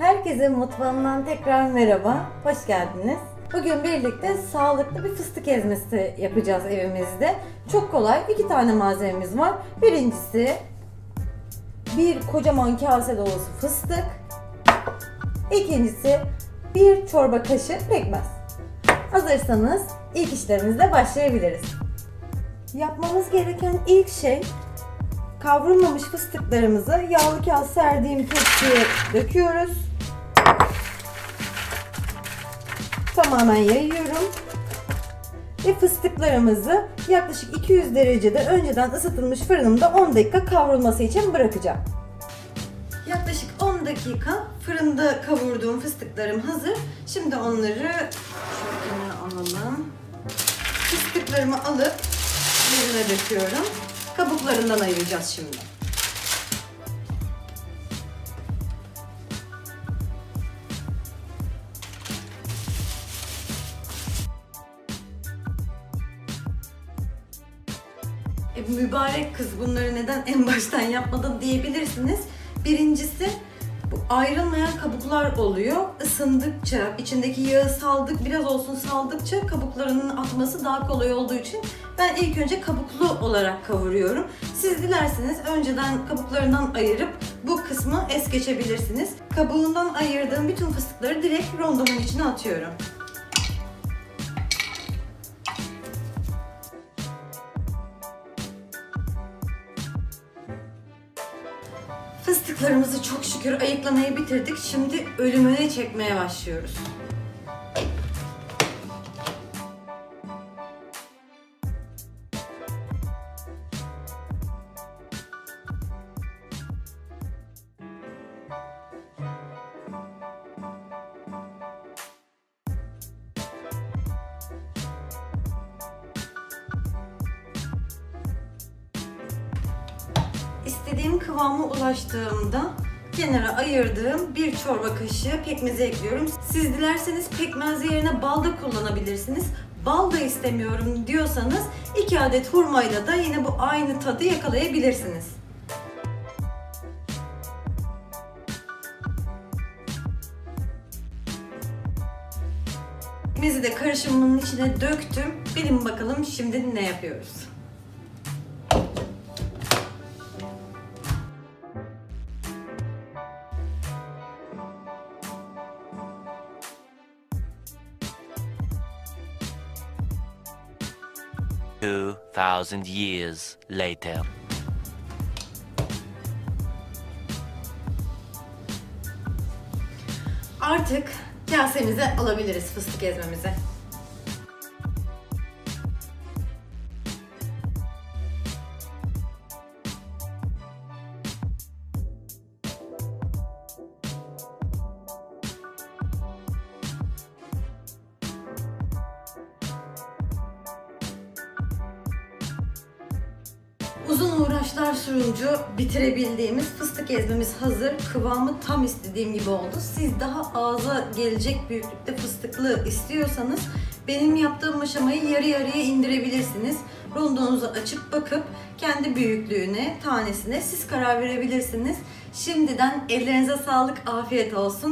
Herkese mutfağımdan tekrar merhaba, hoş geldiniz. Bugün birlikte sağlıklı bir fıstık ezmesi yapacağız evimizde. Çok kolay, iki tane malzememiz var. Birincisi bir kocaman kase dolusu fıstık. İkincisi bir çorba kaşığı pekmez. Hazırsanız ilk işlemimizle başlayabiliriz. Yapmamız gereken ilk şey kavrulmamış fıstıklarımızı yağlı kağıt serdiğim tepsiye döküyoruz. Tamamen yayıyorum. Ve fıstıklarımızı yaklaşık 200 derecede önceden ısıtılmış fırınımda 10 dakika kavrulması için bırakacağım. Yaklaşık 10 dakika fırında kavurduğum fıstıklarım hazır. Şimdi onları şöyle alalım. Fıstıklarımı alıp yerine döküyorum. Kabuklarından ayıracağız şimdi. E, mübarek kız bunları neden en baştan yapmadın diyebilirsiniz. Birincisi bu ayrılmayan kabuklar oluyor. Isındıkça, içindeki yağı saldık, biraz olsun saldıkça kabuklarının atması daha kolay olduğu için ben ilk önce kabuklu olarak kavuruyorum. Siz dilerseniz önceden kabuklarından ayırıp bu kısmı es geçebilirsiniz. Kabuğundan ayırdığım bütün fıstıkları direkt rondomun içine atıyorum. Fıstıklarımızı çok şükür ayıklamayı bitirdik. Şimdi ölümüne çekmeye başlıyoruz. İstediğim kıvama ulaştığımda kenara ayırdığım bir çorba kaşığı pekmezi ekliyorum. Siz dilerseniz pekmez yerine bal da kullanabilirsiniz. Bal da istemiyorum diyorsanız 2 adet hurmayla da yine bu aynı tadı yakalayabilirsiniz. Pekmezi de karışımının içine döktüm. Bilin bakalım şimdi ne yapıyoruz. Two thousand years later. Artık kasemize alabiliriz fıstık ezmemizi. Uzun uğraşlar sonucu bitirebildiğimiz fıstık ezmemiz hazır. Kıvamı tam istediğim gibi oldu. Siz daha ağza gelecek büyüklükte fıstıklı istiyorsanız benim yaptığım aşamayı yarı yarıya indirebilirsiniz. Rondonuzu açıp bakıp kendi büyüklüğüne, tanesine siz karar verebilirsiniz. Şimdiden ellerinize sağlık, afiyet olsun.